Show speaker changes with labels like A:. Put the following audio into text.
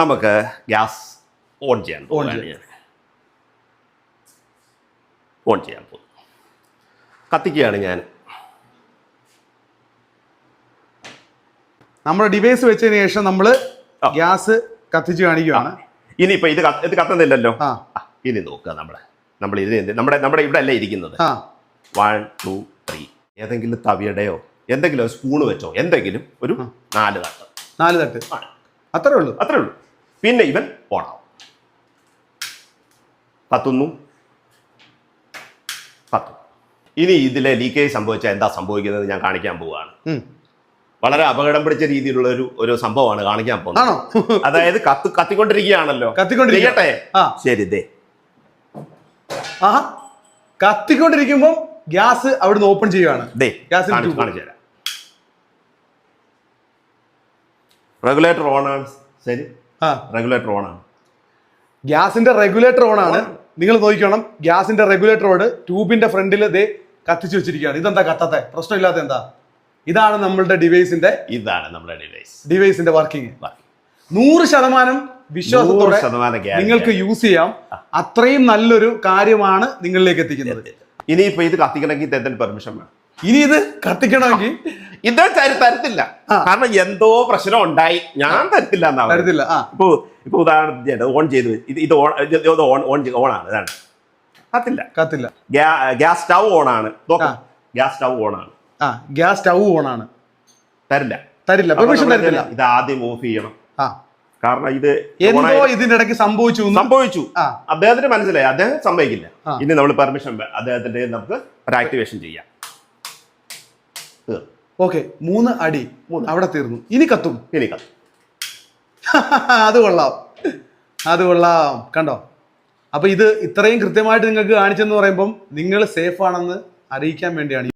A: നമുക്ക് gas on ചെയ്യാൻ
B: on
A: പോവുകയാണ് ഓൺ ചെയ്യാൻ പോകും കത്തിക്കുകയാണ് ഞാൻ.
B: നമ്മുടെ ഡിവൈസ് വെച്ചതിന് ശേഷം നമ്മൾ ഗ്യാസ് കത്തിച്ച് കാണിക്കുകയാണ്.
A: ഇനിയിപ്പോൾ ഇത് ഇത് കത്തുന്നില്ലല്ലോ? ഇനി നോക്കുക നമ്മൾ നമ്മൾ ഇത് എന്ത് നമ്മുടെ നമ്മുടെ ഇവിടെ അല്ലേ ഇരിക്കുന്നത്? വൺ ടു ത്രീ ഏതെങ്കിലും തവിയുടെയോ എന്തെങ്കിലും സ്പൂണ് വെച്ചോ എന്തെങ്കിലും ഒരു നാല് തട്ട്.
B: നാല് തട്ട്.
A: ആ,
B: അത്രേ ഉള്ളൂ.
A: അത്രേ ഉള്ളൂ. പിന്നെ ഇവൻ ഓണാവും പത്തൊന്നു. പത്തു. ഇനി ഇതിലെ ലീക്കേജ് സംഭവിച്ചാൽ എന്താ സംഭവിക്കുന്നത് ഞാൻ കാണിക്കാൻ പോവുകയാണ്. വളരെ അപകടം പിടിച്ച രീതിയിലുള്ള ഒരു ഒരു സംഭവമാണ് കാണിക്കാൻ പോകുന്നത്. അതായത് കത്ത് കത്തിക്കൊണ്ടിരിക്കുകയാണല്ലോ.
B: കത്തിക്കൊണ്ടിരിക്കട്ടെ.
A: ശരി ദേ.
B: ആ കത്തിക്കൊണ്ടിരിക്കുമ്പോൾ ഗ്യാസ് അവിടുന്ന് ഓപ്പൺ ചെയ്യുകയാണ്
A: ദേ
B: ഗ്യാസ്
A: കാണിച്ചു തരാം. റെഗുലേറ്റർ ഓൺ ആണ്. ശരി.
B: ആ.
A: റെഗുലേറ്റർ ഓണാണ്
B: ഗ്യാസിന്റെ റെഗുലേറ്റർ ഓൺ ആണ്. നിങ്ങൾ നോക്കിക്കണം. ഗ്യാസിന്റെ റെഗുലേറ്ററോട് ട്യൂബിന്റെ ഫ്രണ്ടിൽ ദേ കത്തിച്ചു വെച്ചിരിക്കുകയാണ്. ഇതെന്താ കത്താത്തെ? പ്രശ്നമില്ലാത്ത എന്താ? ഇതാണ് നമ്മളുടെ ഡിവൈസിന്റെ
A: ഇതാണ് നമ്മുടെ ഡിവൈസ്.
B: ഡിവൈസിന്റെ വർക്കിംഗ് നൂറ് ശതമാനം വിശ്വാസത്തോടെ നിങ്ങൾക്ക് യൂസ് ചെയ്യാം. അത്രയും നല്ലൊരു കാര്യമാണ് നിങ്ങളിലേക്ക് എത്തിക്കുന്നത്.
A: ഇനിയിപ്പോ ഇത് കത്തിക്കണമെങ്കിൽ പെർമിഷൻ വേണം.
B: ഇനി ഇത് കത്തിക്കണമെങ്കിൽ
A: ഇത് തര- തരത്തില്ല. കാരണം എന്തോ പ്രശ്നം ഉണ്ടായി. ഞാൻ തരത്തില്ല എന്നാണ്.
B: തരത്തില്ല.
A: ഇപ്പൊ ഇപ്പൊ ഉദാഹരണത്തിന് ഓൺ ചെയ്ത് ഇത് ഇത് ഓൺ ഇത് ഓൺ ഓൺ ആണ് ഇതാണ്. കത്തില്ല.
B: കത്തില്ല.
A: ഗ്യാസ് സ്റ്റൗ ഓൺ ആണ്. ഗ്യാസ് സ്റ്റൗ ഓൺ ആണ്.
B: ആ ഗ്യാസ് സ്റ്റൗ ഓൺ ആണ്.
A: തരില്ല.
B: തരില്ല. പെർമിഷൻ തരില്ല.
A: ഇത് ആദ്യം ഓഫ് ചെയ്യണം.
B: ആ.
A: കാരണം ഇത്
B: എന്തോ ഇതിന്റെ ഇടയ്ക്ക് സംഭവിച്ചു
A: സംഭവിച്ചു. അദ്ദേഹത്തിന് മനസ്സിലായി. അദ്ദേഹം സമ്മതിക്കില്ല. ഇനി നമ്മൾ പെർമിഷൻ അദ്ദേഹത്തിന്റെ നമുക്ക് ഒരു ആക്ടിവേഷൻ ചെയ്യാം.
B: ഓക്കെ മൂന്ന് അടി. അവിടെ തീർന്നു. ഇനി കത്തും.
A: ഇനി കത്തും.
B: അത് കൊള്ളാം. അത് കൊള്ളാം. കണ്ടോ? അപ്പൊ ഇത് ഇത്രയും കൃത്യമായിട്ട് നിങ്ങൾക്ക് കാണിച്ചെന്ന് പറയുമ്പം നിങ്ങൾ സേഫ് ആണെന്ന് അറിയിക്കാൻ വേണ്ടിയാണ്